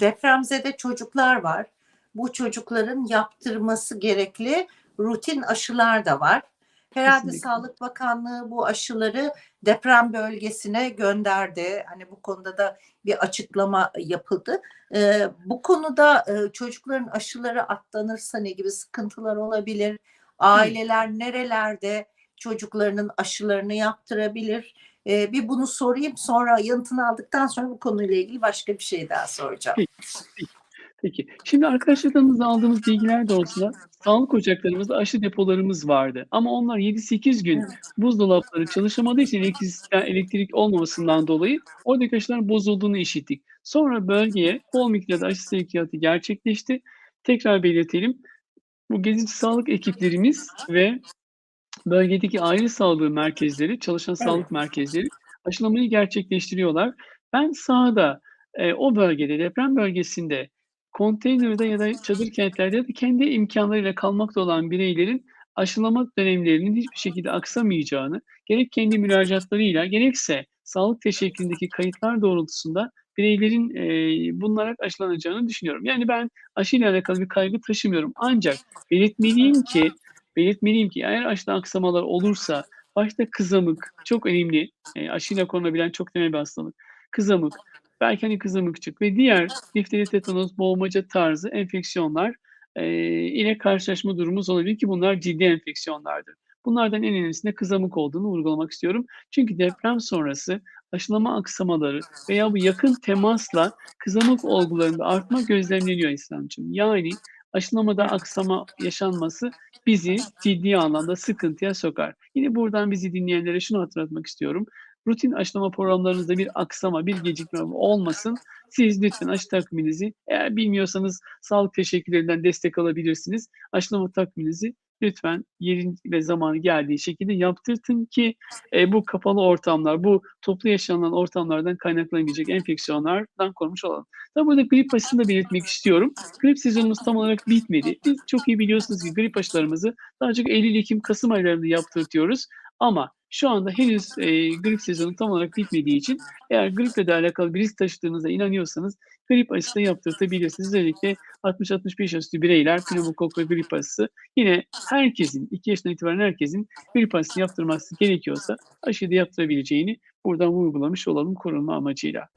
depremzede çocuklar var. Bu çocukların yaptırması gerekli rutin aşılar da var. Herhalde Kesinlikle. Sağlık Bakanlığı bu aşıları deprem bölgesine gönderdi. Hani bu konuda da bir açıklama yapıldı. Ee, bu konuda e, çocukların aşıları atlanırsa ne gibi sıkıntılar olabilir? Aileler nerelerde çocuklarının aşılarını yaptırabilir? Ee, bir bunu sorayım sonra yanıtını aldıktan sonra bu konuyla ilgili başka bir şey daha soracağım. Peki. Şimdi arkadaşlarımızla aldığımız bilgiler doğrultusunda sağlık ocaklarımızda aşı depolarımız vardı. Ama onlar 7-8 gün buzdolapları çalışamadığı için elektrik, elektrik olmamasından dolayı oradaki aşıların bozulduğunu işittik. Sonra bölgeye bol miktarda aşı sevkiyatı gerçekleşti. Tekrar belirtelim. Bu gezici sağlık ekiplerimiz ve bölgedeki aile sağlığı merkezleri, çalışan Evet. sağlık merkezleri aşılamayı gerçekleştiriyorlar. Ben sahada e, o bölgede, deprem bölgesinde konteynerde ya da çadır kentlerde ya da kendi imkanlarıyla kalmakta olan bireylerin aşılama dönemlerinin hiçbir şekilde aksamayacağını, gerek kendi müracaatlarıyla gerekse sağlık teşekküründeki kayıtlar doğrultusunda bireylerin e, bunlara aşılanacağını düşünüyorum. Yani ben aşıyla alakalı bir kaygı taşımıyorum. Ancak belirtmeliyim ki belirtmeliyim ki eğer aşıda aksamalar olursa başta kızamık çok önemli. E, aşıyla korunabilen çok temel bir hastalık. Kızamık, belki hani kızamıkçık ve diğer difteri, tetanos, boğmaca tarzı enfeksiyonlar e, ile karşılaşma durumumuz olabilir ki bunlar ciddi enfeksiyonlardır. Bunlardan en önemlisinde kızamık olduğunu vurgulamak istiyorum. Çünkü deprem sonrası aşılama aksamaları veya bu yakın temasla kızamık olgularında artma gözlemleniyor İslamcığım. Yani aşılamada aksama yaşanması bizi ciddi anlamda sıkıntıya sokar. Yine buradan bizi dinleyenlere şunu hatırlatmak istiyorum. Rutin aşılama programlarınızda bir aksama, bir gecikme olmasın. Siz lütfen aşı takviminizi eğer bilmiyorsanız sağlık teşekkürlerinden destek alabilirsiniz. Aşılama takviminizi lütfen yerin ve zamanı geldiği şekilde yaptırtın ki e, bu kapalı ortamlar, bu toplu yaşanılan ortamlardan kaynaklanabilecek enfeksiyonlardan korumuş olalım. Tabii burada grip aşısını da belirtmek istiyorum. Grip sezonumuz tam olarak bitmedi. Biz çok iyi biliyorsunuz ki grip aşılarımızı daha çok Eylül, Ekim, Kasım aylarında yaptırtıyoruz. Ama şu anda henüz e, grip sezonu tam olarak bitmediği için eğer griple de alakalı bir risk taşıdığınıza inanıyorsanız grip aşısı da yaptırtabilirsiniz. Özellikle 60-65 yaş üstü bireyler pneumokok ve grip aşısı yine herkesin, 2 yaşından itibaren herkesin grip aşısı yaptırması gerekiyorsa aşıyı da yaptırabileceğini buradan vurgulamış olalım korunma amacıyla.